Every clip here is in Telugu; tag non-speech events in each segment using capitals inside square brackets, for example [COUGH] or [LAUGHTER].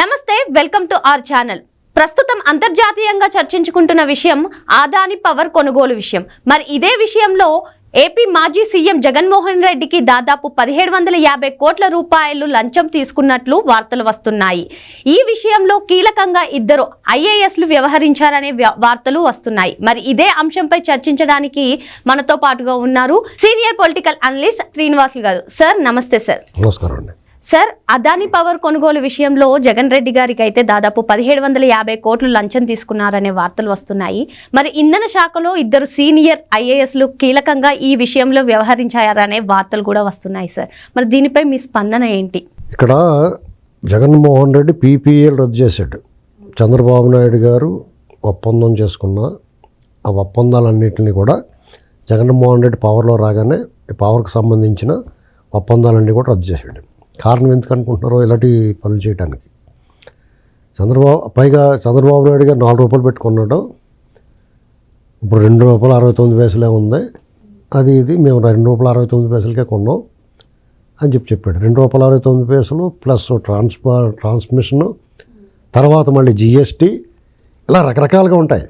నమస్తే వెల్కమ్ టు అవర్ ఛానల్. ప్రస్తుతం అంతర్జాతీయంగా చర్చించుకుంటున్న విషయం ఆదాని పవర్ కొనుగోలు విషయం. మరి ఇదే విషయంలో ఏపీ మాజీ సీఎం జగన్మోహన్ రెడ్డికి దాదాపు పదిహేడు వందల యాభై కోట్ల రూపాయలు లంచం తీసుకున్నట్లు వార్తలు వస్తున్నాయి. ఈ విషయంలో కీలకంగా ఇద్దరు ఐఏఎస్లు వ్యవహరించారనే వార్తలు వస్తున్నాయి. మరి ఇదే అంశంపై చర్చించడానికి మనతో పాటుగా ఉన్నారు సీనియర్ పొలిటికల్ అనలిస్ట్ శ్రీనివాసులు గారు. సార్ నమస్తే సార్. నమస్కారం అండి. సార్ అదాని పవర్ కొనుగోలు విషయంలో జగన్ రెడ్డి గారికి అయితే దాదాపు పదిహేడు వందల యాభై కోట్లు లంచం తీసుకున్నారనే వార్తలు వస్తున్నాయి. మరి ఇంధన శాఖలో ఇద్దరు సీనియర్ ఐఏఎస్లు కీలకంగా ఈ విషయంలో వ్యవహరించారనే వార్తలు కూడా వస్తున్నాయి సార్. మరి దీనిపై మీ స్పందన ఏంటి? ఇక్కడ జగన్మోహన్ రెడ్డి పీపీఎల్ రద్దు చేశాడు. చంద్రబాబు నాయుడు గారు ఒప్పందం చేసుకున్న ఆ ఒప్పందాలన్నింటినీ కూడా జగన్మోహన్ రెడ్డి పవర్లో రాగానే పవర్కి సంబంధించిన ఒప్పందాలన్నీ కూడా రద్దు చేశాడు. కారణం ఎందుకు అనుకుంటున్నారో ఇలాంటి పనులు చేయడానికి చంద్రబాబు పైగా చంద్రబాబు నాయుడు గారు నాలుగు రూపాయలు పెట్టుకున్నాడు. ఇప్పుడు రెండు రూపాయలు అరవై తొమ్మిది పైసలే ఉంది. అది ఇది మేము రెండు రూపాయలు అరవై తొమ్మిది పైసలకే కొన్నాం అని చెప్పి చెప్పాడు. రెండు రూపాయల అరవై తొమ్మిది పైసలు ప్లస్ ట్రాన్స్ఫర్ ట్రాన్స్మిషను తర్వాత మళ్ళీ జిఎస్టీ ఇలా రకరకాలుగా ఉంటాయి.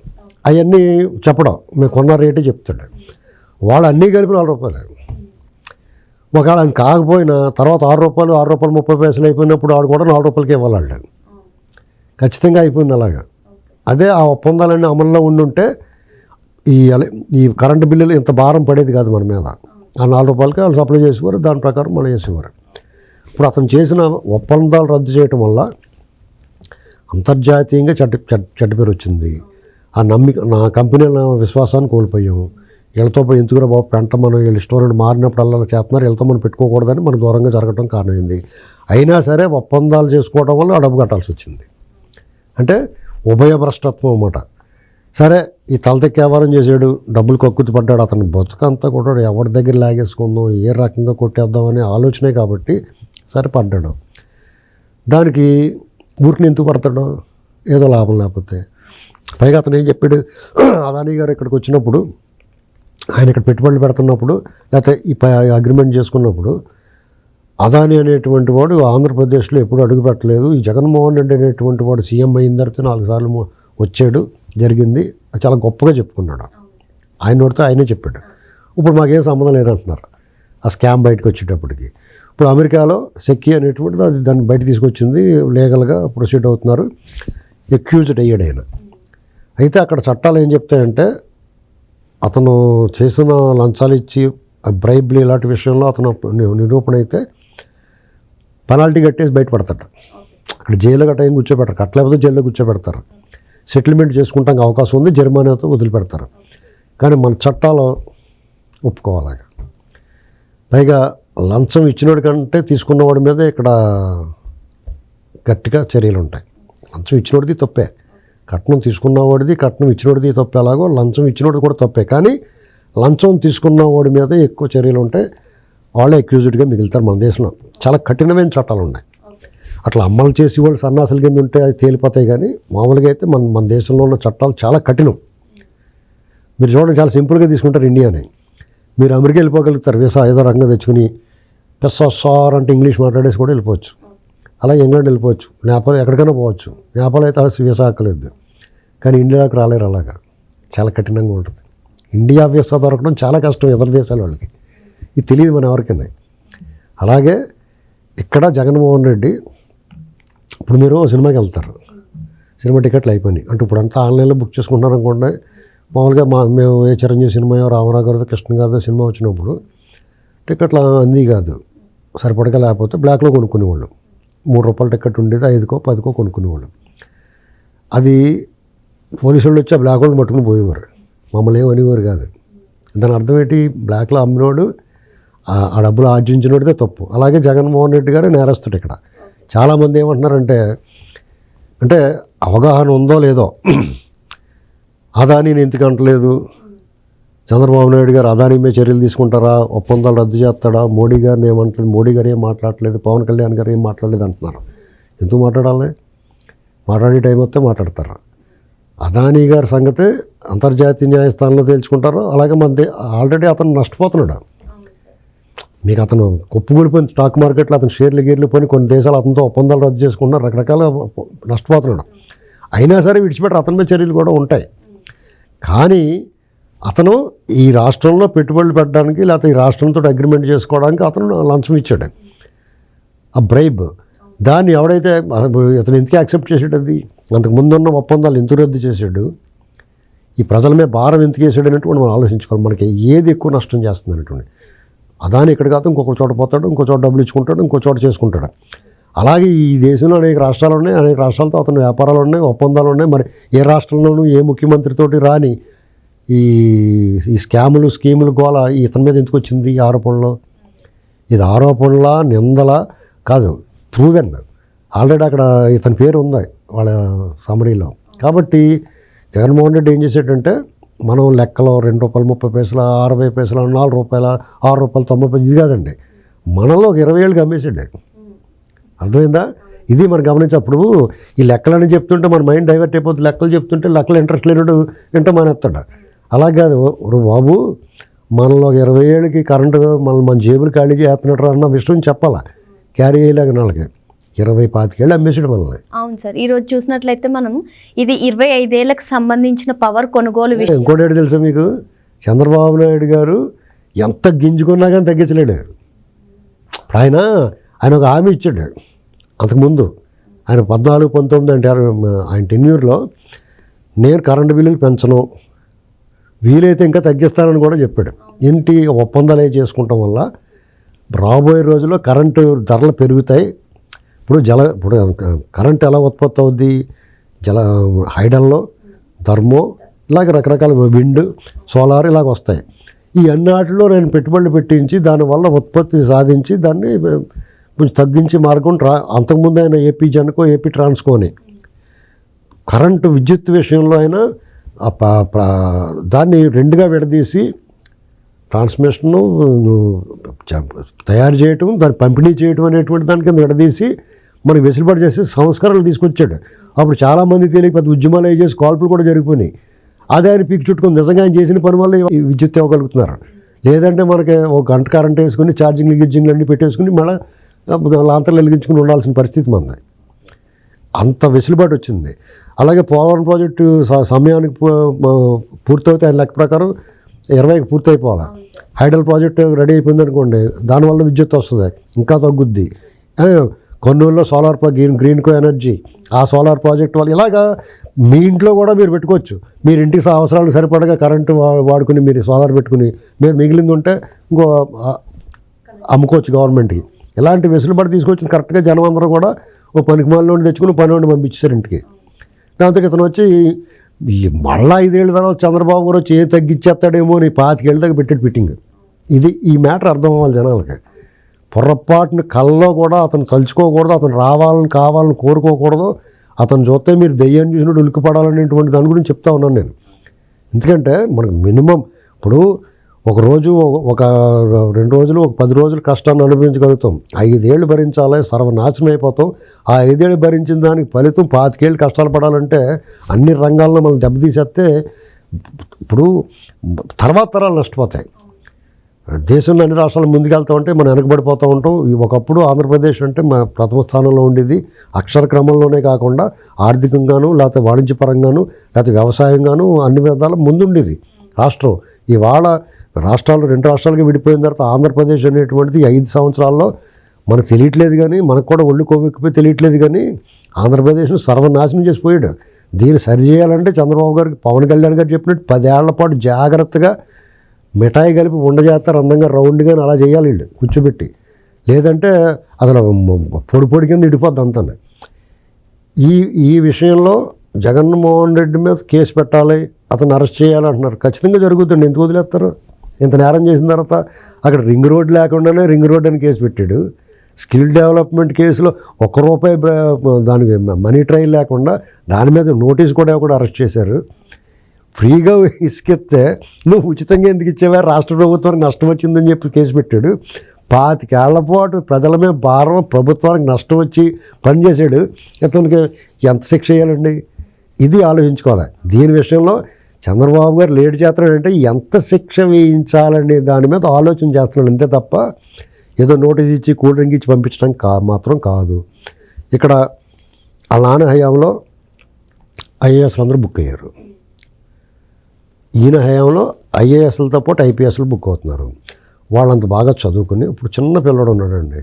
అవన్నీ చెప్పడం మేము కొన్న రేటే చెప్తాడు వాళ్ళు అన్నీ కలిపి నాలుగు రూపాయలు. ఒకవేళ ఆయన కాకపోయినా తర్వాత ఆరు రూపాయలు ఆరు రూపాయలు ముప్పై పైసలు అయిపోయినప్పుడు ఆడు కూడా నాలుగు రూపాయలకి ఇవ్వాలి ఖచ్చితంగా అయిపోయింది అలాగా. అదే ఆ ఒప్పందాలన్నీ అమల్లో ఉండుంటే ఈ ఈ కరెంటు బిల్లులు ఇంత భారం పడేది కాదు మన మీద. ఆ నాలుగు రూపాయలకి వాళ్ళు సప్లై చేసేవారు దాని ప్రకారం మళ్ళీ చేసేవారు. ఇప్పుడు అతను చేసిన ఒప్పందాలు రద్దు చేయటం వల్ల అంతర్జాతీయంగా చెడ్డ చెడ్డ పేరు వచ్చింది. ఆ నమ్మిక నా కంపెనీల విశ్వాసాన్ని కోల్పోయాము వీళ్ళతో పోయి ఎందుకురా బాబు పెంట మనం వీళ్ళు ఇష్టం మారినప్పుడల్లా చేస్తున్నారు. వీళ్ళతో మనం పెట్టుకోకూడదని మనం దూరంగా జరగడం కారణమైంది. అయినా సరే ఒప్పందాలు చేసుకోవడం వల్ల ఆ డబ్బు కట్టాల్సి వచ్చింది. అంటే ఉభయ భ్రష్టత్వం అన్నమాట. సరే ఈ తలతెక్కి వ్యవహారం చేసాడు డబ్బులు కక్కుతి పడ్డాడు అతను బతుకంతా కూడా ఎవరి దగ్గర లాగేసుకుందాం ఏ రకంగా కొట్టేద్దాం అనే ఆలోచనే కాబట్టి సరే పడ్డాడు. దానికి ఊరికి ఎందుకు పడతాడు? ఏదో లాభం లేకపోతే. పైగా అతను ఏం చెప్పాడు? అదానీ గారు ఇక్కడికి వచ్చినప్పుడు ఆయన ఇక్కడ పెట్టుబడులు పెడుతున్నప్పుడు లేకపోతే ఈ అగ్రిమెంట్ చేసుకున్నప్పుడు అదాని అనేటువంటి వాడు ఆంధ్రప్రదేశ్లో ఎప్పుడు అడుగు పెట్టలేదు. ఈ జగన్మోహన్ రెడ్డి అనేటువంటి వాడు సీఎం అయిన తర్వాత నాలుగు సార్లు వచ్చాడు జరిగింది. చాలా గొప్పగా చెప్పుకున్నాడు. ఆయన నోడితే ఆయనే చెప్పాడు. ఇప్పుడు మాకేం సంబంధం లేదంటున్నారు. ఆ స్కామ్ బయటకు వచ్చేటప్పటికి. ఇప్పుడు అమెరికాలో సెక్కి అనేటువంటిది అది దాన్ని బయట తీసుకొచ్చింది లీగల్గా ప్రొసీడ్ అవుతున్నారు. ఎక్యూజ్డ్ అయ్యాడు ఆయన. అయితే అక్కడ చట్టాలు ఏం చెప్తాయంటే అతను చేసిన లంచాలు ఇచ్చి బ్రైబ్లు ఇలాంటి విషయంలో అతను నిరూపణ అయితే పెనాల్టీ కట్టేసి బయటపడతాడు. అక్కడ జైలు గట్ట ఏం కూర్చోబెడతారు కట్టలేకపోతే జైల్లో కూర్చోబెడతారు. సెటిల్మెంట్ చేసుకుంటానికి అవకాశం ఉంది జరిమానాతో వదిలిపెడతారు. కానీ మన చట్టాలు ఒప్పుకోవాలి పైగా లంచం ఇచ్చినోడి కంటే తీసుకున్నవాడి మీద ఇక్కడ గట్టిగా చర్యలు ఉంటాయి లంచం ఇచ్చినోడిది తప్పే. కట్నం తీసుకున్నవాడిది కట్నం ఇచ్చినోడిది తప్పే. ఎలాగో లంచం ఇచ్చినోడిది కూడా తప్పే. కానీ లంచం తీసుకున్నవాడి మీద ఎక్కువ చర్యలు ఉంటే వాళ్ళే అక్యూజ్డ్గా మిగులుతారు మన దేశంలో. చాలా కఠినమైన చట్టాలు ఉన్నాయి. అట్లా అమలు చేసి వాళ్ళు సన్నాసుల కింద ఉంటే అది తేలిపోతాయి కానీ మామూలుగా అయితే మన మన దేశంలో ఉన్న చట్టాలు చాలా కఠినం. మీరు చూడండి చాలా సింపుల్గా తీసుకుంటారు ఇండియాని. మీరు అమెరికా వెళ్ళిపోగలుగుతారు వీసా ఏదో రంగం తెచ్చుకుని పెస్సార్ అంటే ఇంగ్లీష్ మాట్లాడేసి కూడా వెళ్ళిపోవచ్చు. అలా ఇంగ్లాండ్ వెళ్ళిపోవచ్చు. నేపాల్ ఎక్కడికైనా పోవచ్చు. నేపాల్ అయితే అలా వీసా అక్కలేదు కానీ ఇండియాలోకి రాలేరు అలాగా. చాలా కఠినంగా ఉంటుంది. ఇండియా వీసా దొరకడం చాలా కష్టం ఇతర దేశాల వాళ్ళకి. ఇది తెలియదు మన ఎవరికైనా. అలాగే ఇక్కడ జగన్మోహన్ రెడ్డి ఇప్పుడు మీరు సినిమాకి వెళ్తారు. సినిమా టికెట్లు అయిపోయినాయి. అంటే ఇప్పుడు అంతా ఆన్లైన్లో బుక్ చేసుకుంటున్నారు అనుకోండి. మామూలుగా మా మేము ఏ చిరంజీవి సినిమా రామారావు గారితో కృష్ణ గారితో సినిమా వచ్చినప్పుడు టికెట్లు అంది కాదు. సరిపడక లేకపోతే బ్లాక్లో కొనుక్కునేవాళ్ళు. మూడు రూపాయల టికెట్ ఉండేది ఐదుకో పదికో కొనుక్కునేవాళ్ళం. అది పోలీసు వాళ్ళు వచ్చి ఆ బ్లాక్ వాళ్ళు పట్టుకుని పోయేవారు. మమ్మల్ని ఏం అనేవారు కాదు. దాని అర్థం ఏంటి? బ్లాక్లో అమ్మినోడు ఆ- డబ్బులు ఆర్జించినోడితే తప్పు. అలాగే జగన్మోహన్ రెడ్డి గారే నేరస్తుడు ఇక్కడ. చాలామంది ఏమంటున్నారంటే అంటే అవగాహన ఉందో లేదో [CLEARS THROAT] అదానీని ఎందుకు అంటలేదు? చంద్రబాబు నాయుడు గారు అదాని మీద చర్యలు తీసుకుంటారా? ఒప్పందాలు రద్దు చేస్తాడా? మోడీ గారిని ఏమంటలేదు? మోడీ గారు ఏం మాట్లాడలేదు? పవన్ కళ్యాణ్ గారు ఏం మాట్లాడలేదు అంటున్నారు. ఎందుకు మాట్లాడాలి? మాట్లాడే టైం వస్తే మాట్లాడతారు? అదానీ గారి సంగతి అంతర్జాతీయ న్యాయస్థానంలో తేల్చుకుంటారు అలాగే మన ఆల్రెడీ అతను నష్టపోతున్నాడు? మీకు అతను కుప్పగూలిపోయిన స్టాక్ మార్కెట్లో అతను షేర్లు గీర్లు పోయి కొన్ని దేశాలు అతనితో ఒప్పందాలు రద్దు చేసుకున్నారు రకరకాల నష్టపోతున్నాడు. అయినా సరే విడిచిపెట్టి అతని మీద చర్యలు కూడా ఉంటాయి. కానీ అతను ఈ రాష్ట్రంలో పెట్టుబడులు పెట్టడానికి లేకపోతే ఈ రాష్ట్రంతో అగ్రిమెంట్ చేసుకోవడానికి అతను లంచం ఇచ్చాడు. ఆ బ్రైబ్ దాన్ని ఎవడైతే అతను ఎందుకు యాక్సెప్ట్ చేసాడు అది? అంతకు ముందున్న ఒప్పందాలు ఎందుకు రద్దు చేశాడు? ఈ ప్రజల మీద భారం ఎందుకు వేసాడు అనేటువంటి మనం ఆలోచించుకోవాలి. మనకి ఏది ఎక్కువ నష్టం చేస్తుంది అనేటువంటి అదాని ఇక్కడ కాదు ఇంకొక చోట పోతాడు ఇంకో చోట డబ్బులు ఇచ్చుకుంటాడు ఇంకో చోట చేసుకుంటాడు. అలాగే ఈ దేశంలో అనేక రాష్ట్రాలు ఉన్నాయి అనేక రాష్ట్రాలతో అతను వ్యాపారాలు ఉన్నాయి ఒప్పందాలు ఉన్నాయి. మరి ఏ రాష్ట్రంలోనూ ఏ ముఖ్యమంత్రితోటి రాని ఈ ఈ స్కాములు స్కీములు గోల ఇతని మీద ఎందుకు వచ్చింది ఈ ఆరోపణలో? ఇది ఆరోపణల నిందల కాదు ప్రూవెన్. ఆల్రెడీ అక్కడ ఇతని పేరు ఉంది వాళ్ళ సమరీలో కాబట్టి జగన్మోహన్ రెడ్డి ఏం చేసేటంటే మనం లెక్కలో రెండు రూపాయలు ముప్పై పైసలు అరవై పైసలు నాలుగు రూపాయల ఆరు రూపాయలు తొంభై పైసలు ఇది కాదండి. మనలో ఒక ఇరవై ఏళ్ళకి అమ్మేసాడు అర్థమైందా? ఇది మనం గమనించప్పుడు ఈ లెక్కలని చెప్తుంటే మన మైండ్ డైవర్ట్ అయిపోతుంది. లెక్కలు చెప్తుంటే లెక్కలు ఇంట్రెస్ట్ లేనడు వింటే మానేస్తాడు. అలా కాదు. బాబు మనలో ఒక ఇరవై ఏళ్ళకి కరెంటు మన మన జేబులు ఖాళీ చేస్తున్నాడు అన్న విషయం చెప్పాలా? క్యారీ చేయలేక వాళ్ళకి. ఇరవై పాతికేళ్ళు అమ్మేసాడు మనల్ని. అవును సార్. ఈ రోజు చూసినట్లయితే మనం ఇది ఇరవై ఐదేళ్ళకు సంబంధించిన పవర్ కొనుగోలు విషయం. ఇంకోటి తెలుసా మీకు? చంద్రబాబు నాయుడు గారు ఎంత గింజుకున్నా కానీ తగ్గించలేడు. ఆయన ఆయన ఒక హామీ ఇచ్చాడు. అంతకుముందు ఆయన పద్నాలుగు పంతొమ్మిది అంటే ఆయన టెన్యూర్లో నేను కరెంటు బిల్లులు పెంచను. వీలైతే ఇంకా తగ్గిస్తానని కూడా చెప్పాడు. ఇంటి ఒప్పందాలు అవి చేసుకుంటాం వల్ల రాబోయే రోజుల్లో కరెంటు ధరలు పెరుగుతాయి. ఇప్పుడు జల ఇప్పుడు కరెంట్ ఎలా ఉత్పత్తి అవుద్ది? జల హైడల్లో ధర్మో ఇలాగ రకరకాల విండ్ సోలార్ ఇలాగ వస్తాయి. ఈ అన్నాటిలో నేను పెట్టుబడులు పెట్టించి దానివల్ల ఉత్పత్తి సాధించి దాన్ని కొంచెం తగ్గించి మార్గం ట్రా అంతకుముందు ఆయన ఏపీ జనకో ఏపీ ట్రాన్స్కో అని కరెంటు విద్యుత్ విషయంలో అయినా దాన్ని రెండుగా విడదీసి ట్రాన్స్మిషను తయారు చేయటం దాన్ని పంపిణీ చేయటం అనేటువంటి దాని కింద విడదీసి మనకి వెసులుబాటు చేసి సంస్కరణలు తీసుకొచ్చాడు. అప్పుడు చాలామంది తెలియక పెద్ద ఉద్యమాలు అవి చేసి కాల్పులు కూడా జరిగిపోయినాయి. అదే ఆయన పీక్ చుట్టుకొని నిజంగా ఆయన చేసిన పని వల్ల విద్యుత్ ఇవ్వగలుగుతున్నారు లేదంటే మనకి ఒక గంట కరెంట్ వేసుకుని ఛార్జింగ్లు గిర్జింగ్లు అన్నీ పెట్టేసుకుని మళ్ళీ లాంతర్లు వెలిగించుకుని ఉండాల్సిన పరిస్థితి మనది అంత వెసులుబాటు వచ్చింది. అలాగే పోలవరం ప్రాజెక్టు సమయానికి పూర్తవుతే ఆయన లెక్క ప్రకారం ఇరవైకి పూర్తయిపోవాలి. హైడల్ ప్రాజెక్టు రెడీ అయిపోయింది అనుకోండి దానివల్ల విద్యుత్ వస్తుంది ఇంకా తగ్గుద్ది. ఏ, కొన్నూరులో solar green green co energy ఆ సోలార్ ప్రాజెక్ట్ వల్ల ఇలాగా మీ ఇంట్లో కూడా మీరు పెట్టుకోవచ్చు. మీరు ఇంటికి అవసరాలకు సరిపడగా కరెంటు వాడుకుని మీరు సోలార్ పెట్టుకుని మీరు మిగిలింది ఉంటే ఇంకో అమ్ముకోవచ్చు గవర్నమెంట్కి. ఇలాంటి వెసులుబాటు తీసుకొచ్చింది కరెక్ట్గా జనం అందరూ కూడా ఓ పనికి మాలని తెచ్చుకుని పని వాడిని పంపించారు ఇంటికి దాంతో ఇతను వచ్చి మళ్ళీ మళ్ళా ఐదేళ్ళ తర్వాత చంద్రబాబు గారు వచ్చి ఏం తగ్గించేస్తాడేమో అని పాతికేళ్ళ దాకా పెట్టాడు ఫిట్టింగ్. ఇది ఈ మ్యాటర్ అర్థం అవ్వాలి జనాలకి. పొరపాటున కల్లో కూడా అతను తలుచుకోకూడదు అతను రావాలని కావాలని కోరుకోకూడదు. అతను చూస్తే మీరు దెయ్యాన్ని చూసినట్టు ఉలికిపడాలనేటువంటి దాని గురించి చెప్తా ఉన్నాను నేను. ఎందుకంటే మనకు మినిమం ఇప్పుడు ఒక రోజు ఒక- రెండు రోజులు ఒక పది రోజులు కష్టాన్ని అనుభవించగలుగుతాం. ఐదేళ్ళు భరించాలి సర్వనాశనం అయిపోతాం. ఆ ఐదేళ్ళు భరించిన దానికి ఫలితం పాతికేళ్ళు కష్టాలు పడాలంటే అన్ని రంగాల్లో మనం దెబ్బతీసేస్తే ఇప్పుడు తర్వాత తరాలు నష్టపోతాయి. దేశంలో అన్ని రాష్ట్రాలు ముందుకెళ్తా ఉంటే మనం వెనకబడిపోతూ ఉంటాం. ఒకప్పుడు ఆంధ్రప్రదేశ్ అంటే మా ప్రథమ స్థానంలో ఉండేది. అక్షర క్రమంలోనే కాకుండా ఆర్థికంగాను లేకపోతే వాణిజ్యపరంగాను లేకపోతే వ్యవసాయంగాను అన్ని విధాల ముందుండేది. రాష్ట్రం ఇవాళ రాష్ట్రాలు రెండు రాష్ట్రాలుగా విడిపోయిన తర్వాత ఆంధ్రప్రదేశ్ అనేటువంటిది ఐదు సంవత్సరాల్లో మనకు తెలియట్లేదు కానీ మనకు కూడా ఒళ్ళు కోవెక్కిపోయి తెలియట్లేదు కానీ ఆంధ్రప్రదేశ్ను సర్వనాశనం చేసిపోయాడు దీన్ని సరిచేయాలంటే చంద్రబాబు గారికి పవన్ కళ్యాణ్ గారు చెప్పినట్టు పదేళ్ళ పాటు జాగ్రత్తగా మిఠాయి కలిపి ఉండజేస్తారు అందంగా రౌండ్గా అలా చేయాలి వీళ్ళు కూర్చోబెట్టి. లేదంటే అసలు పొడి పొడి కింద ఇడిపోద్ది అంతా. ఈ ఈ విషయంలో జగన్మోహన్ రెడ్డి మీద కేసు పెట్టాలి అతను అరెస్ట్ చేయాలంటున్నారు ఖచ్చితంగా జరుగుతుంది ఎందుకు వదిలేస్తారు? ఇంత నేరం చేసిన తర్వాత అక్కడ రింగ్ రోడ్ లేకుండానే రింగ్ రోడ్ అని కేసు పెట్టాడు. స్కిల్ డెవలప్మెంట్ కేసులో ఒక్క రూపాయి దానికి మనీ ట్రయల్ లేకుండా దాని మీద నోటీస్ కూడా కూడా అరెస్ట్ చేశారు. ఫ్రీగా ఇసుకెత్తే నువ్వు ఉచితంగా ఎందుకు ఇచ్చావా? రాష్ట్ర ప్రభుత్వానికి నష్టం వచ్చిందని చెప్పి కేసు పెట్టాడు. పాతికేళ్ళ పాటు ప్రజల మీద భారం ప్రభుత్వానికి నష్టం వచ్చి పనిచేశాడు. ఇతనికి ఎంత శిక్ష వేయాలండి ఇది ఆలోచించుకోవాలి. దీని విషయంలో చంద్రబాబు గారు లేట్ చేస్తున్నాడంటే ఎంత శిక్ష వేయించాలనే దాని మీద ఆలోచన చేస్తున్నాడు అంతే తప్ప ఏదో నోటీస్ ఇచ్చి కూల్ డ్రింక్ ఇచ్చి పంపించడం కా మాత్రం కాదు. ఇక్కడ వాళ్ళ నాన్న హయాంలో ఐఏఎస్లు అందరూ బుక్ అయ్యారు. ఈయన హయాంలో ఐఏఎస్లతో పాటు ఐపీఎస్లు బుక్ అవుతున్నారు. వాళ్ళంత బాగా చదువుకుని ఇప్పుడు చిన్న పిల్లడు ఉన్నాడండి.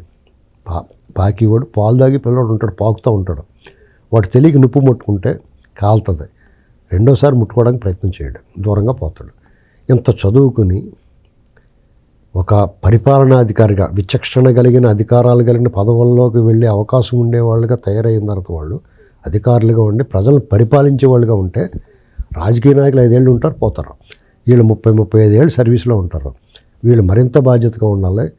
పా పాకివాడు పాలు తాగి పిల్లడు ఉంటాడు పాకుతూ ఉంటాడు. వాడు తెలియక నిప్పు ముట్టుకుంటే కాలుతుంది. రెండోసారి ముట్టుకోవడానికి ప్రయత్నం చేయడు. దూరంగా పోతాడు. ఇంత చదువుకుని ఒక పరిపాలనాధికారిగా విచక్షణ కలిగిన అధికారాలు కలిగిన పదవుల్లోకి వెళ్ళే అవకాశం ఉండేవాళ్ళుగా తయారైన తర్వాత వాళ్ళు అధికారులుగా ఉండి ప్రజలను పరిపాలించే వాళ్ళుగా ఉంటే రాజకీయ నాయకులు ఐదేళ్ళు ఉంటారు పోతారు. వీళ్ళు ముప్పై ముప్పై ఐదేళ్ళు సర్వీస్లో ఉంటారు. వీళ్ళు మరింత బాధ్యతగా ఉండాలి.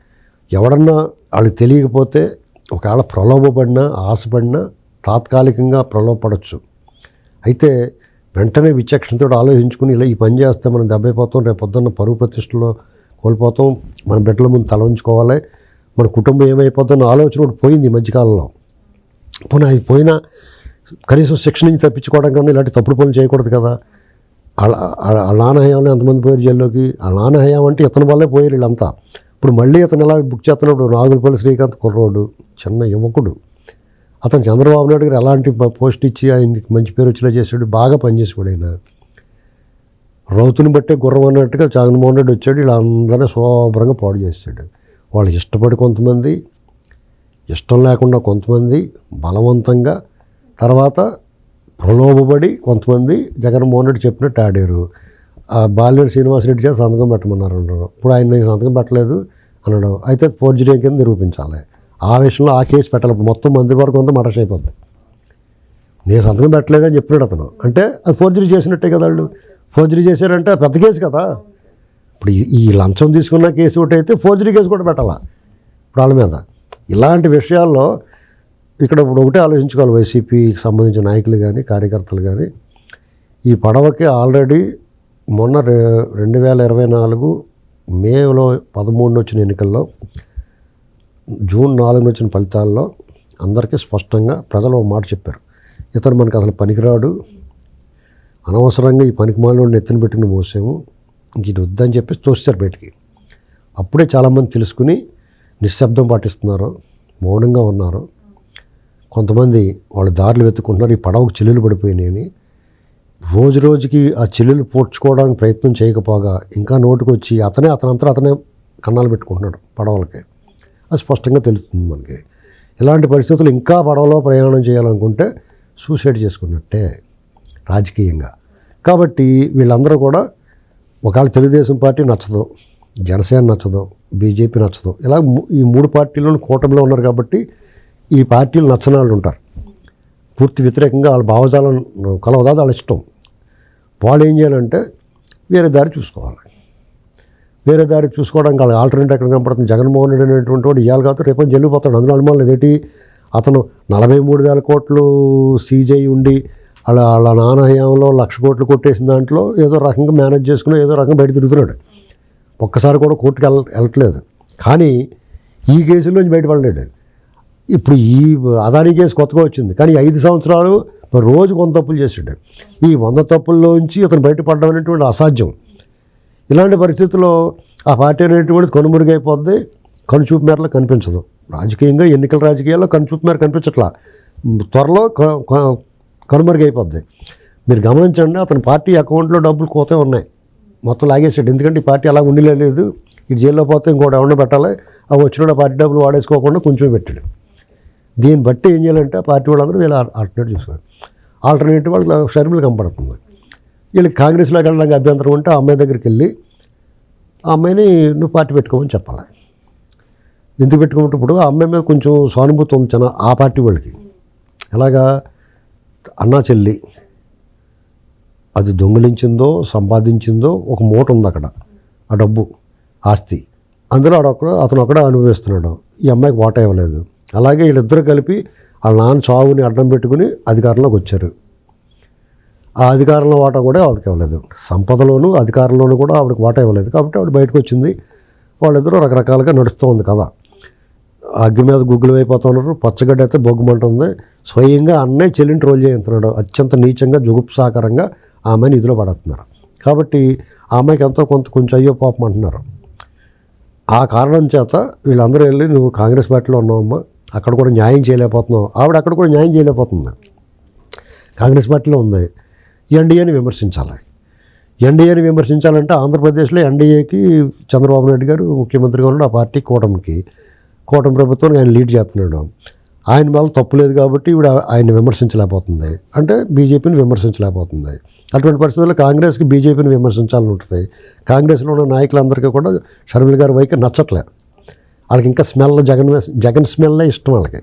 ఎవడన్నా వాళ్ళకి తెలియకపోతే ఒకవేళ ప్రలోభపడినా ఆశపడినా తాత్కాలికంగా ప్రలోభపడవచ్చు అయితే వెంటనే విచక్షణతో ఆలోచించుకుని ఇలా ఈ పని చేస్తే మనం దెబ్బైపోతాం రేపు పొద్దున్న పరువు ప్రతిష్టలో కోల్పోతాం మన బిడ్డల ముందు తల ఉంచుకోవాలి మన కుటుంబం ఏమైపోతుందో ఆలోచన ఒకటి పోయింది ఈ మధ్యకాలంలో. పోనీ అది పోయినా కనీసం శిక్షణ నుంచి తప్పించుకోవడం కన్నా ఇలాంటి తప్పుడు పనులు చేయకూడదు కదా. వాళ్ళ వాళ్ళ- నాన్న హయాంలో ఎంతమంది పోయారు జైల్లోకి? వాళ్ళ నాన్న హయాం అంటే ఇతని వల్లే పోయారు వీళ్ళంతా. ఇప్పుడు మళ్ళీ ఇతను ఎలా బుక్ చేస్తున్నాడు? నాగులపల్లి శ్రీకాంత్ కుర్రోడు చిన్న యువకుడు. అతను చంద్రబాబు నాయుడు గారు ఎలాంటి పోస్ట్ ఇచ్చి ఆయనకి మంచి పేరు వచ్చేలా చేశాడు బాగా పనిచేసేవాడు ఆయన. రౌతుని బట్టే గుర్రం అన్నట్టుగా జగన్మోహన్ రెడ్డి వచ్చాడు వీళ్ళందరినీ శుభ్రంగా పాడు చేస్తాడు. వాళ్ళు ఇష్టపడి కొంతమంది ఇష్టం లేకుండా కొంతమంది బలవంతంగా తర్వాత ప్రలోభపడి కొంతమంది జగన్మోహన్ రెడ్డి చెప్పినట్టు ఆడారు. ఆ బాలినేని శ్రీనివాసరెడ్డి చేత సంతకం పెట్టమన్నారు అన్నారు. ఇప్పుడు ఆయన సంతకం పెట్టలేదు అన్నాడు అయితే ఫోర్జరీ కింద నిరూపించాలి. ఆ విషయంలో ఆ కేసు పెట్టాలి మొత్తం మంది వరకు అంతా మటర్స్ అయిపోద్ది. నేను సంతకం పెట్టలేదని చెప్పినాడు అతను. అంటే అది ఫోర్జరీ చేసినట్టే కదా వాళ్ళు. ఫోర్జరీ చేశారంటే పెద్ద కేసు కదా. ఇప్పుడు ఈ- లంచం తీసుకున్న కేసు ఒకటి అయితే ఫోర్జరీ కేసు కూడా పెట్టాలా? ఇప్పుడు వాళ్ళ మీద. ఇలాంటి విషయాల్లో ఇక్కడ ఇప్పుడు ఒకటే ఆలోచించుకోవాలి వైసీపీకి సంబంధించిన నాయకులు కానీ కార్యకర్తలు కానీ. ఈ పడవకి ఆల్రెడీ మొన్న రెండు వేల ఇరవై నాలుగు మేలో పదమూడున వచ్చిన ఎన్నికల్లో జూన్ నాలుగున వచ్చిన ఫలితాల్లో అందరికీ స్పష్టంగా ప్రజలు ఒక మాట చెప్పారు. ఇతను మనకు అసలు పనికిరాడు. అనవసరంగా ఈ పనికి ఎత్తిన ఎత్తున పెట్టుకుని మోసాము. ఇంక ఇది వద్దని చెప్పి తోస్తారు బయటికి. అప్పుడే చాలామంది తెలుసుకుని నిశ్శబ్దం పాటిస్తున్నారు. మౌనంగా ఉన్నారు. కొంతమంది వాళ్ళ దారులు వెతుకుంటున్నారు ఈ పడవకు చెల్లులు పడిపోయినాయని. రోజు రోజుకి ఆ చెల్లులు పూడ్చుకోవడానికి ప్రయత్నం చేయకపోగా ఇంకా నోటుకు వచ్చి అతనే అతనంతా అతనే కన్నాలు పెట్టుకుంటున్నాడు పడవలకి. అది స్పష్టంగా తెలుస్తుంది మనకి. ఇలాంటి పరిస్థితులు ఇంకా పడవలో ప్రయాణం చేయాలనుకుంటే సూసైడ్ చేసుకున్నట్టే రాజకీయంగా. కాబట్టి వీళ్ళందరూ కూడా ఒకవేళ తెలుగుదేశం పార్టీ నచ్చదు జనసేన నచ్చదు బీజేపీ నచ్చదు ఇలా ఈ మూడు పార్టీలను కూటమిలో ఉన్నారు కాబట్టి ఈ పార్టీలు నచ్చని వాళ్ళు ఉంటారు. పూర్తి వ్యతిరేకంగా వాళ్ళ భావజాలను కలవదా వాళ్ళ ఇష్టం. వాళ్ళు ఏం చేయాలంటే వేరే దారి చూసుకోవాలి. వేరే దారి చూసుకోవడానికి వాళ్ళ ఆల్టర్నేట్ ఎక్కడ కనపడుతుంది? జగన్మోహన్ రెడ్డి అనేటువంటి వాడు ఇవాళ కాదు రేపు జల్లిపోతాడు అందులో అనుమానం లేదేటి? అతను నలభై మూడు వేల కోట్లు సీజై ఉండి వాళ్ళ వాళ్ళ నాన్న హయాంలో లక్ష కోట్లు కొట్టేసిన దాంట్లో ఏదో రకంగా మేనేజ్ చేసుకుని ఏదో రకంగా బయట తిరుగుతున్నాడు. ఒక్కసారి కూడా కోర్టుకు వెళ్ళ వెళ్ళట్లేదు. కానీ ఈ కేసులోంచి బయటపడలేడు. ఇప్పుడు ఈ అదాని కేసు కొత్తగా వచ్చింది. కానీ ఐదు సంవత్సరాలు రోజు వంద తప్పులు చేసాడు ఈ వంద తప్పుల్లోంచి అతను బయటపడడం అనేటువంటి అసాధ్యం. ఇలాంటి పరిస్థితుల్లో ఆ పార్టీ అనేటువంటిది కనుమరుగైపోద్ది. కనుచూపు మేరలో కనిపించదు. రాజకీయంగా ఎన్నికల రాజకీయాల్లో కనుచూపు మేర కనిపించట్లా. త్వరలో కనుమరుగైపోద్ది. మీరు గమనించండి అతని పార్టీ అకౌంట్లో డబ్బులు కోతే ఉన్నాయి. మొత్తం లాగేసాడు. ఎందుకంటే ఈ పార్టీ అలా ఉండలేదు ఇటు జైల్లో పోతే ఇంకోటి ఎవరిని పెట్టాలి. అవి వచ్చిన పార్టీ డబ్బులు వాడేసుకోకుండా కొంచెం పెట్టాడు. దీన్ని బట్టి ఏం చేయాలంటే ఆ పార్టీ వాళ్ళందరూ వీళ్ళు ఆల్టర్నేట్ చూసుకోవాలి. ఆల్టర్నేటివ్ వాళ్ళకి షర్మిలు కనపడుతుంది. వీళ్ళకి కాంగ్రెస్లోకి వెళ్ళడానికి అభ్యంతరం ఉంటే ఆ అమ్మాయి దగ్గరికి వెళ్ళి ఆ అమ్మాయిని నువ్వు పార్టీ పెట్టుకోమని చెప్పాలి. ఎందుకు పెట్టుకోమంటే ఆ అమ్మాయి మీద కొంచెం సానుభూతి ఉంది చిన్న ఆ పార్టీ వాళ్ళకి. ఎలాగా? అన్నా చెల్లి అది దొంగిలించిందో సంపాదించిందో ఒక మూట ఉంది అక్కడ ఆ డబ్బు ఆస్తి. అందులో ఆడొక్కడ అతను ఒకడే అనుభవిస్తున్నాడు ఈ అమ్మాయికి వాటా ఇవ్వలేదు. అలాగే వీళ్ళిద్దరూ కలిపి వాళ్ళ నాన్న చావుని అడ్డం పెట్టుకుని అధికారంలోకి వచ్చారు. ఆ అధికారంలో వాటా కూడా ఆవిడకి ఇవ్వలేదు. సంపదలోను అధికారంలోనూ కూడా ఆవిడకి వాటా ఇవ్వలేదు. కాబట్టి ఆవిడ బయటకు వచ్చింది. వాళ్ళిద్దరూ రకరకాలుగా నడుస్తూ ఉంది కదా అగ్గి మీద గుగ్గులు అయిపోతున్నారు పచ్చగడ్డ అయితే బొగ్గుమంటుంది స్వయంగా అన్నయ్య చెల్లిని ట్రోల్ చేస్తున్నాడు అత్యంత నీచంగా జుగుప్సాకరంగా ఆ అమ్మాయిని ఇదిలో పడుతున్నారు కాబట్టి ఆమెకి ఎంతో కొంత కొంచెం అయ్యో పాపం అంటున్నారు. ఆ కారణం చేత వీళ్ళందరూ వెళ్ళి నువ్వు కాంగ్రెస్ పార్టీలో ఉన్నావమ్మా. అక్కడ కూడా న్యాయం చేయలేకపోతున్నావు. ఆవిడ అక్కడ కూడా న్యాయం చేయలేకపోతుంది. కాంగ్రెస్ పార్టీలో ఉంది. ఎన్డీఏని విమర్శించాలి. ఎన్డీఏని విమర్శించాలంటే ఆంధ్రప్రదేశ్లో ఎన్డీఏకి చంద్రబాబు నాయుడు గారు ముఖ్యమంత్రిగా ఉన్నాడు. ఆ పార్టీ కూటమికి కూటమి ప్రభుత్వానికి ఆయన లీడ్ చేస్తున్నాడు. ఆయన వల్ల తప్పు లేదు కాబట్టి ఇప్పుడు ఆయన విమర్శించలేకపోతుంది. అంటే బీజేపీని విమర్శించలేకపోతుంది. అటువంటి పరిస్థితుల్లో కాంగ్రెస్కి బీజేపీని విమర్శించాలని ఉంటుంది. కాంగ్రెస్లో ఉన్న నాయకులందరికీ కూడా షర్మిల గారి వైఖరి నచ్చట్లే. వాళ్ళకి ఇంకా స్మెల్ జగన్ జగన్ స్మెల్లే ఇష్టం వాళ్ళకి.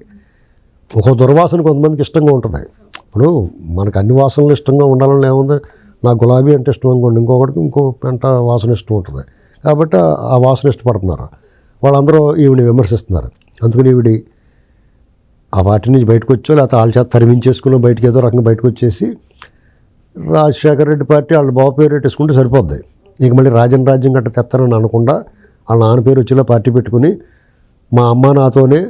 ఒక దుర్వాసన కొంతమందికి ఇష్టంగా ఉంటుంది. ఇప్పుడు మనకు అన్ని వాసనలు ఇష్టంగా ఉండాలని ఏముంది నా గులాబీ అంటే ఇష్టం అనుకోండి ఇంకొకటికి ఇంకో పెంట వాసన ఇష్టం ఉంటుంది. కాబట్టి ఆ వాసన ఇష్టపడుతున్నారు. వాళ్ళందరూ ఈవిని విమర్శిస్తున్నారు. అందుకని ఈవిడి ఆ వాటి నుంచి బయటకు వచ్చో లేకపోతే వాళ్ళ చేత తరిమించేసుకుని బయటకు ఏదో రకంగా బయటకు వచ్చేసి రాజశేఖర రెడ్డి పార్టీ వాళ్ళ బాబు పేరు పెట్టేసుకుంటే సరిపోద్ది. ఇంక మళ్ళీ రాజన్ రాజ్యం గట్ట తెస్తానని అనకుండా వాళ్ళ నాన్న పేరు వచ్చేలా పార్టీ పెట్టుకుని మా అమ్మ నాతోనే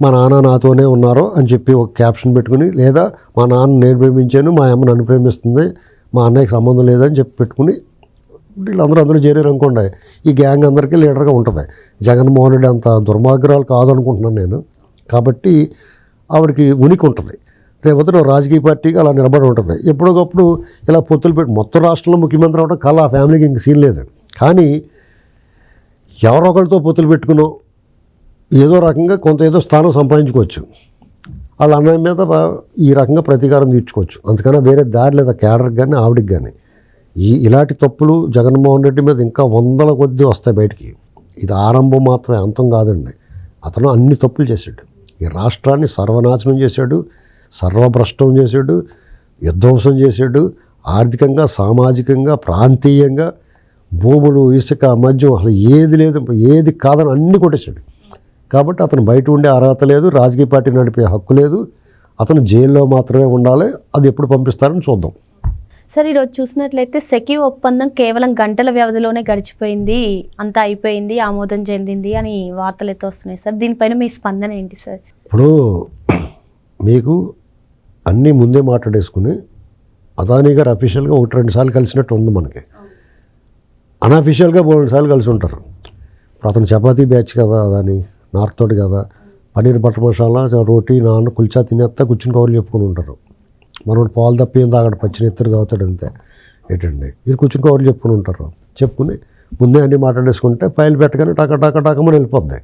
మా నాన్న నాతోనే ఉన్నారు అని చెప్పి ఒక క్యాప్షన్ పెట్టుకుని లేదా మా నాన్న నేను ప్రేమించాను మా అమ్మ నన్ను ప్రేమిస్తుంది మా అన్నయ్యకి సంబంధం లేదని చెప్పి పెట్టుకుని వీళ్ళందరూ అందరూ చేరారు అనుకోండి. ఈ గ్యాంగ్ అందరికీ లీడర్గా ఉంటుంది. జగన్మోహన్ రెడ్డి అంత దుర్మార్గురాలు కాదు అనుకుంటున్నాను నేను. కాబట్టి ఆవిడకి ఉనికి ఉంటుంది. రేపొద్దున రాజకీయ పార్టీకి అలా నిలబడి ఉంటుంది. ఎప్పటికప్పుడు ఇలా పొత్తులు పెట్టి మొత్తం రాష్ట్రంలో ముఖ్యమంత్రి అవడం కళ ఆ ఫ్యామిలీకి ఇంక సీన్ లేదు. కానీ ఎవరో ఒకరితో పొత్తులు పెట్టుకునో ఏదో రకంగా కొంత ఏదో స్థానం సంపాదించుకోవచ్చు. వాళ్ళ అన్నయ్య మీద ఈ రకంగా ప్రతీకారం తీర్చుకోవచ్చు. అందుకనే వేరే దారి లేదా కేడర్కి కానీ ఆవిడకి కానీ ఈ ఇలాంటి తప్పులు జగన్మోహన్ రెడ్డి మీద ఇంకా వందల కొద్దీ వస్తాయి బయటికి. ఇది ఆరంభం మాత్రమే అంతం కాదండి. అతను అన్ని తప్పులు చేశాడు. ఈ రాష్ట్రాన్ని సర్వనాశనం చేశాడు సర్వభ్రష్టం చేశాడు విధ్వంసం చేశాడు ఆర్థికంగా సామాజికంగా ప్రాంతీయంగా భూములు ఇసుక మద్యం అసలు ఏది లేదు ఏది కాదని అన్ని కొట్టేశాడు. కాబట్టి అతను బయట ఉండే అర్హత లేదు రాజకీయ పార్టీ నడిపే హక్కు లేదు. అతను జైల్లో మాత్రమే ఉండాలి. అది ఎప్పుడు పంపిస్తారని చూద్దాం. సార్ ఈరోజు చూసినట్లయితే సెకీ ఒప్పందం కేవలం గంటల వ్యవధిలోనే గడిచిపోయింది అంతా అయిపోయింది ఆమోదం చెందింది అని వార్తలు అయితే వస్తున్నాయి సార్. దీనిపైన మీ స్పందన ఏంటి సార్? ఇప్పుడు మీకు అన్నీ ముందే మాట్లాడేసుకుని అదానీ గారు అఫీషియల్గా ఒకటి రెండు సార్లు కలిసినట్టు ఉంది మనకి. అన్అఫీషియల్గా మూడు సార్లు కలిసి ఉంటారు. ఇప్పుడు అతను చపాతీ బ్యాచ్ కదా అదాని. నార్త్ కదా. పన్నీర్ బటర్ మసాలా రోటీ నాన్న కుల్చా తినేస్తా కూర్చుని కవర్లు చెప్పుకొని ఉంటారు. మనోడు పాలు తప్పి ఏం తాగడు పచ్చి తాగుతాడు అంతే. ఏంటండి? మీరు కూర్చుని కవర్లు చెప్పుకొని ఉంటారు. చెప్పుకుని ముందే అన్నీ మాట్లాడేసుకుంటే ఫైల్ పెట్టగానే టక టక టకమని వెళ్ళిపోద్ది.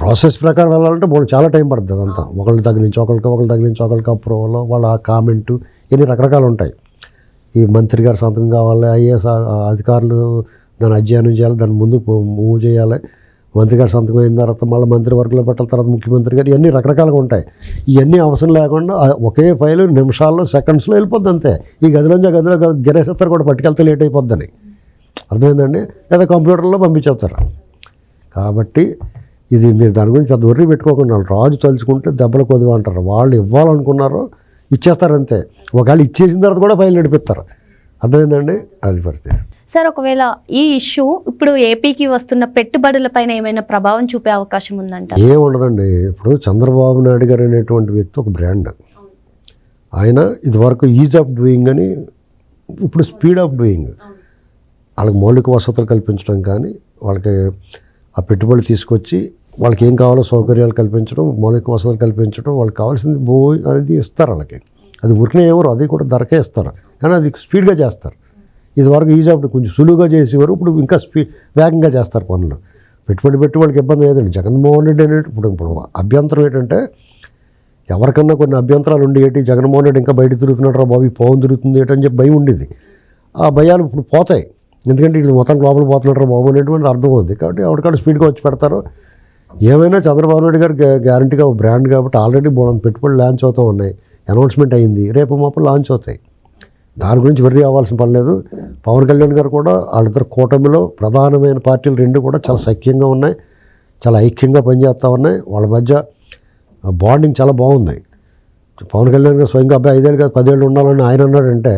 ప్రాసెస్ ప్రకారం వెళ్ళాలంటే వాళ్ళు చాలా టైం పడుతుంది అదంతా. ఒకళ్ళ దగ్గర నుంచి ఒకరికి ఒకళ్ళ దగ్గర నుంచి ఒకరికి అప్రూవల్ వాళ్ళ కామెంటు ఇన్ని రకరకాలు ఉంటాయి. ఈ మంత్రి గారి సంతకం కావాలి ఐఏఎస్ అధికారులు దాన్ని అధ్యయనం చేయాలి దాన్ని ముందు మూవ్ చేయాలి. మంత్రి గారు సంతకం అయిన తర్వాత మళ్ళీ మంత్రి వర్గంలో పెట్టాలి తర్వాత ముఖ్యమంత్రి గారు ఇవన్నీ రకరకాలుగా ఉంటాయి. ఇవన్నీ అవసరం లేకుండా ఒకే ఫైల్ నిమిషాల్లో సెకండ్స్లో వెళ్ళిపోద్ది అంతే. ఈ గదిలోంచి ఆ గదిలో గెరేసేస్తారు కూడా పట్టుకెళ్తే లేట్ అయిపోద్దని. అర్థమైందండి? లేదా కంప్యూటర్లో పంపించేస్తారు. కాబట్టి ఇది మీరు దాని గురించి పెద్ద ఒర్రి పెట్టుకోకుండా వాళ్ళు రాజు తలుచుకుంటే దెబ్బలు కొద్దిగా అంటారు. వాళ్ళు ఇవ్వాలనుకున్నారో ఇచ్చేస్తారంతే ఒకవేళ ఇచ్చేసిన తర్వాత కూడా ఫైల్ నడిపిస్తారు. అర్థమైందండి? అది పరిస్థితి. సార్ ఒకవేళ ఈ ఇష్యూ ఇప్పుడు ఏపీకి వస్తున్న పెట్టుబడులపైన ఏమైనా ప్రభావం చూపే అవకాశం ఉందంట? ఏం ఉండదండి. ఇప్పుడు చంద్రబాబు నాయుడు గారు అనేటువంటి వ్యక్తి ఒక బ్రాండ్. ఆయన ఇదివరకు ఈజ్ ఆఫ్ డూయింగ్ అని ఇప్పుడు స్పీడ్ ఆఫ్ డూయింగ్. వాళ్ళకి మౌలిక వసతులు కల్పించడం కానీ వాళ్ళకి ఆ పెట్టుబడులు తీసుకొచ్చి వాళ్ళకి ఏం కావాలో సౌకర్యాలు కల్పించడం మౌలిక వసతులు కల్పించడం వాళ్ళకి కావాల్సింది భూ అనేది ఇస్తారు వాళ్ళకి. అది ఉరికిన ఎవరు అది కూడా ధరకే ఇస్తారు. కానీ అది స్పీడ్గా చేస్తారు. ఇది వరకు ఈజీ అప్పుడు కొంచెం సులువుగా చేసేవారు. ఇప్పుడు ఇంకా స్పీడ్ వేగంగా చేస్తారు పనులు. పెట్టుబడి పెట్టి వాళ్ళకి ఇబ్బంది లేదండి. జగన్మోహన్ రెడ్డి అనేది ఇప్పుడు ఇప్పుడు అభ్యంతరం ఏంటంటే ఎవరికన్నా కొన్ని అభ్యంతరాలు ఉండి ఏంటి జగన్మోహన్ రెడ్డి ఇంకా బయట తిరుగుతున్నాడు రా బాబు ఈ పవన్ తిరుగుతుంది ఏంటని చెప్పి భయం ఉండేది. ఆ భయాలు ఇప్పుడు పోతాయి. ఎందుకంటే వీళ్ళు మొత్తం లోపల పోతున్నాడు రా బాబు అనేటువంటి అర్థం ఉంది కాబట్టి ఎవరికాడ స్పీడ్గా వచ్చి పెడతారు ఏమైనా చంద్రబాబు నాయుడు గారు గ్యారంటీగా బ్రాండ్ కాబట్టి ఆల్రెడీ బోడం పెట్టుబడి లాంచ్ అవుతూ ఉన్నాయి. అనౌన్స్మెంట్ అయింది. రేపు మాపు లాంచ్ అవుతాయి. దాని గురించి వెర్రీ అవ్వాల్సిన పని లేదు. పవన్ కళ్యాణ్ గారు కూడా వాళ్ళిద్దరు కూటమిలో ప్రధానమైన పార్టీలు రెండు కూడా చాలా సఖ్యంగా ఉన్నాయి. చాలా ఐక్యంగా పనిచేస్తూ ఉన్నాయి. వాళ్ళ మధ్య బాండింగ్ చాలా బాగుంది. పవన్ కళ్యాణ్ గారు స్వయంగా అబ్బాయి ఐదేళ్ళు కాదు పదేళ్ళు ఉండాలని ఆయన అన్నాడంటే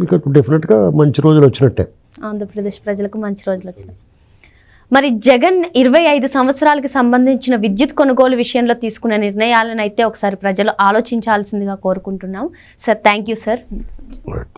మీకు డెఫినెట్గా మంచి రోజులు వచ్చినట్టే. ఆంధ్రప్రదేశ్ ప్రజలకు మంచి రోజులు వచ్చినాయి మరి జగన్ ఇరవై ఐదు సంవత్సరాలకి సంబంధించిన విద్యుత్ కొనుగోలు విషయంలో తీసుకున్న నిర్ణయాలను అయితే ఒకసారి ప్రజలు ఆలోచించాల్సిందిగా కోరుకుంటున్నాం. Sir thank you sir